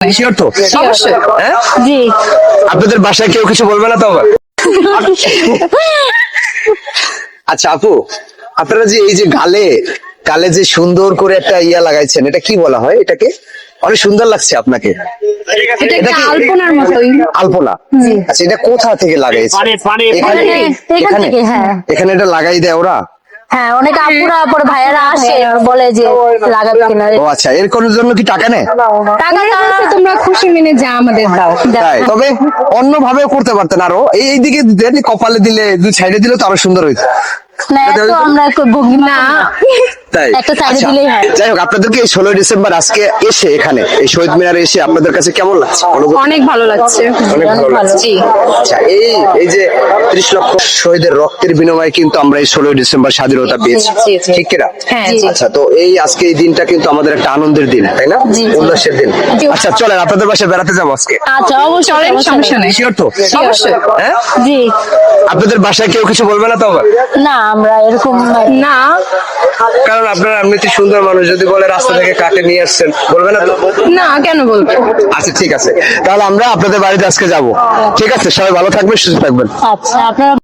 Sure তো? অবশ্যই হ্যাঁ জি। আপনাদের বাসায় কেউ কিছু বলবে না তো আবার? আচ্ছা আপু আপনারা যে এই যে গালে গালে যে সুন্দর করে একটা ইয়া লাগাইছেন এটা কি বলা হয় এটাকে? অনেক সুন্দর লাগছে আপনাকে। আলপনার মতোই। আলপনা? আচ্ছা এটা কোথা থেকে লাগাইছে এখানে? হ্যাঁ। এখানে এটা লাগাই দেয় ওরা? হ্যাঁ অনেক আপুরা পরে ভাইয়ারা আসে বলে যে লাগাবে কিনা। ও আচ্ছা এর কোন জন্য কি টাকা নেয়? টাকা তোমরা খুশি মেনে যা আমাদের দাও। তাই তবে অন্য ভাবে করতে পারতেন আরও। এই দিকে দিতে কপালে দিলে দুই সাইডে দিলে তো আরও সুন্দর হইতো। না এত আমরা একটু ভঙ্গি না। তাই? আচ্ছা, দিলেই হয়। যাই হোক আপনাদেরকে এই ষোলোই ডিসেম্বর আজকে এসে এখানে এই শহীদ মিনারে এসে আপনাদের কাছে কেমন লাগছে? অনেক ভালো লাগছে। অনেক ভালো লাগছে। আচ্ছা এই এই যে ত্রিশ লক্ষ শহীদের রক্তের বিনিময়ে কিন্তু আমরা এই ষোলোই ডিসেম্বর স্বাধীনতা পেয়েছি। ঠিক কিনা হ্যাঁ, আচ্ছা তো এই আজকে এই দিনটা কিন্তু আমাদের একটা আনন্দের দিন তাই না। উল্লাসের দিন। আচ্ছা চলেন আপনাদের বাসায় বেড়াতে যাব আজকে। আচ্ছা অবশ্যই সমস্যা নেই। শিওর তো? অবশ্যই। হ্যাঁ? জি। আপনাদের বাসায় কেউ কিছু বলবে না তো আবার? না আমরা এরকম না কারণ আপনারা এমনিতে সুন্দর মানুষ যদি বলে রাস্তা থেকে কাকে নিয়ে আসছেন বলবে না তো না কেন বলব আচ্ছা ঠিক আছে। তাহলে আমরা আপনাদের বাড়িতে আজকে যাব। ঠিক আছে? সবাই ভালো থাকবেন সুস্থ থাকবেন। আচ্ছা আপনারা